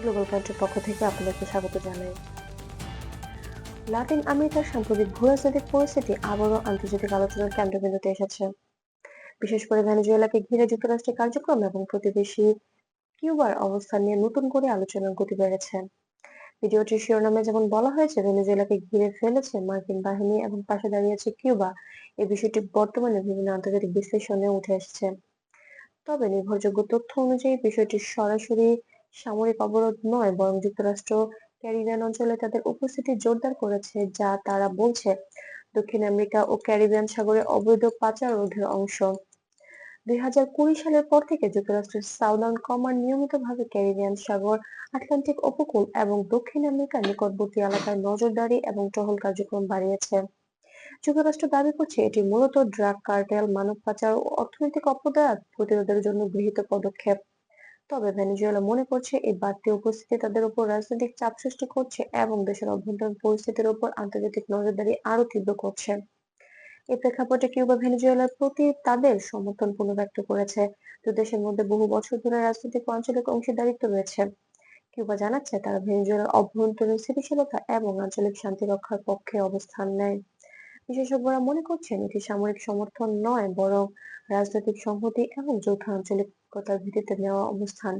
Global পয়েন্টের পক্ষ থেকে আপনাদেরকে স্বাগত জানাই। লাতিন আমেরিকার সাম্প্রতিক ভূরাজনৈতিক পরিস্থিতি আবারও আন্তর্জাতিক আলোচনার কেন্দ্রবিন্দুতে এসেছে। বিশেষ করে ভেনেজুয়েলাকে ঘিরে যুক্তরাষ্ট্রের কার্যক্রম এবং প্রতিবেশী কিউবার অবস্থান নিয়ে নতুন করে আলোচনার গতি বেড়েছে। ভিডিওটির শিরোনামে যেমন বলা হয়েছে, ভেনেজুয়েলাকে ঘিরে ফেলেছে মার্কিন বাহিনী এবং পাশে দাঁড়িয়েছে কিউবা। এই বিষয়টি বর্তমানে বিভিন্ন আন্তর্জাতিক বিশ্লেষণে উঠে এসেছে। তবে নির্ভরযোগ্য তথ্য অনুযায়ী বিষয়টি সরাসরি সামরিক অবরোধ নয়, বরং যুক্তরাষ্ট্র ক্যারিবিয়ান অঞ্চলে তাদের উপস্থিতি জোরদার করেছে, যা তারা বলছে দক্ষিণ আমেরিকা ও ক্যারিবিয়ান সাগরে অবৈধ পাচার রোধের অংশ। দুই হাজার কুড়ি সালের পর থেকে যুক্তরাষ্ট্রের সাউদার্ন কমান্ড নিয়মিতভাবে ক্যারিবিয়ান সাগর, আটলান্টিক উপকূল এবং দক্ষিণ আমেরিকার নিকটবর্তী এলাকায় নজরদারি এবং টহল কার্যক্রম বাড়িয়েছে। যুক্তরাষ্ট্র দাবি করছে এটি মূলত ড্রাগ কার্টেল, মানব পাচার ও অর্থনৈতিক অপরাধ প্রতিরোধের জন্য গৃহীত পদক্ষেপ। তবে ভেনেজুয়েলা মনে করছে এই বাড়তি উপস্থিতি তাদের উপর রাজনৈতিক চাপ সৃষ্টি করছে এবং দেশের অভ্যন্তরীণ পরিস্থিতির উপর আন্তর্জাতিক নজরদারি আরও তীব্র করছে। এই প্রেক্ষাপটে কিউবা ভেনেজুয়েলার প্রতি তাদের সমর্থন পুনর্ব্যক্ত করেছে। দু দেশের মধ্যে বহু বছর ধরে রাজনৈতিক আঞ্চলিক অংশীদারিত্ব রয়েছে। কিউবা জানাচ্ছে, তারা ভেনেজুয়েলার অভ্যন্তরীণ স্থিতিশীলতা এবং আঞ্চলিক শান্তি রক্ষার পক্ষে অবস্থান নেয়। বিশেষজ্ঞরা মনে করছেন এটি সামরিক সমর্থন নয়, বরং রাজনৈতিক সংহতি এবং যৌথ আঞ্চলিকতার ভিত্তিতে নেওয়া অবস্থান।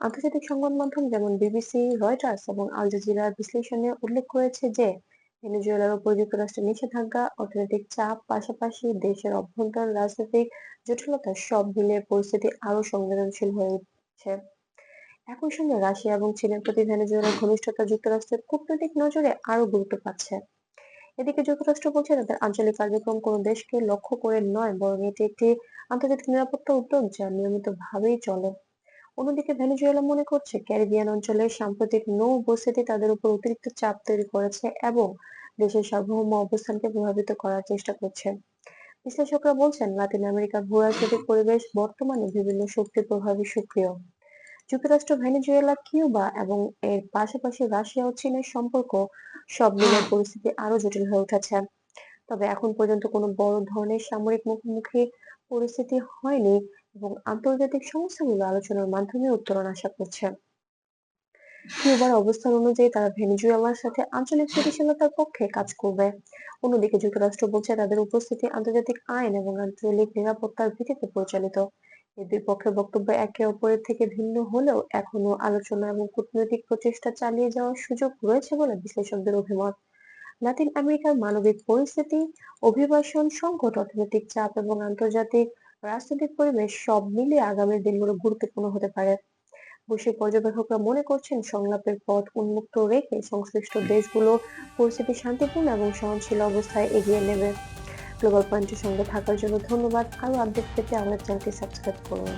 আন্তর্জাতিক সংবাদ মাধ্যম যেমন বিবিসি, রয়টার্স এবং আল জাজিরার বিশ্লেষণে উল্লেখ করেছে যে, ভেনেজুয়েলার উপর যুক্তরাষ্ট্রের নিষেধাজ্ঞা, অর্থনৈতিক চাপ, পাশাপাশি দেশের অভ্যন্তরীণ রাজনৈতিক জটিলতা সব মিলে পরিস্থিতি আরও সংবেদনশীল হয়ে উঠছে। একই সঙ্গে রাশিয়া এবং চীনের প্রতি ভেনেজুয়েলার ঘনিষ্ঠতা যুক্তরাষ্ট্রের কূটনৈতিক নজরে আরও গুরুত্ব পাচ্ছে। এদিকে যুক্তরাষ্ট্র বলছে, তাদের আঞ্চলিক কার্যক্রম কোনো দেশকে লক্ষ্য করে নয়, বরং এটি একটি আন্তর্জাতিক নিরাপত্তা উদ্যোগ যা নিয়মিতভাবেই চলে। অন্যদিকে ভেনেজুয়েলা মনে করছে, ক্যারিবিয়ান অঞ্চলে সাম্প্রতিক নৌ উপস্থিতি তাদের উপর অতিরিক্ত চাপ তৈরি করেছে এবং দেশের সার্বভৌম অবস্থানকে প্রভাবিত করার চেষ্টা করছে। বিশ্লেষকরা বলছেন, লাতিন আমেরিকার ভূরাজনৈতিক পরিবেশ বর্তমানে বিভিন্ন শক্তির প্রভাবে সক্রিয়। যুক্তরাষ্ট্র, ভেনেজুয়েলা, কিউবা এবং এর পাশাপাশি রাশিয়া ও চীনের সম্পর্ক সব মিলে পরিস্থিতি আরও জটিল হয়ে উঠেছে। তবে এখন পর্যন্ত কোনো বড় ধরনের সামরিক মুখোমুখি পরিস্থিতি হয়নি এবং আন্তর্জাতিক সংস্থাগুলো আলোচনার মাধ্যমে উত্তরণ আশা করছে। কিউবার অবস্থান অনুযায়ী তারা ভেনেজুয়েলার সাথে আঞ্চলিক স্থিতিশীলতার পক্ষে কাজ করবে। অন্যদিকে যুক্তরাষ্ট্র বলছে তাদের উপস্থিতি আন্তর্জাতিক আইন এবং আঞ্চলিক নিরাপত্তার ভিত্তিতে পরিচালিত। এই দুই পক্ষের বক্তব্য একে অপরের থেকে ভিন্ন হলেও এখনও আলোচনা এবং কূটনৈতিক প্রচেষ্টা চালিয়ে যাওয়ার সুযোগ রয়েছে বলে বিশ্লেষকদের অভিমত। লাতিন আমেরিকার মানবিক পরিস্থিতি, অভিবাসন, সংকট, অর্থনৈতিক চাপ এবং আন্তর্জাতিক রাজনৈতিক পরিবেশ সব মিলিয়ে আগামী দিনগুলো গুরুত্বপূর্ণ হতে পারে। বৈশ্বিক পর্যবেক্ষকরা মনে করছেন সংলাপের পথ উন্মুক্ত রেখে সংশ্লিষ্ট দেশগুলো পরিস্থিতি শান্তিপূর্ণ এবং সহনশীল অবস্থায় এগিয়ে নেবে। গ্লোবাল পয়েন্টের সঙ্গে থাকার জন্য ধন্যবাদ। আরও আপডেট পেতে আমাদের চ্যানেলটি সাবস্ক্রাইব করুন।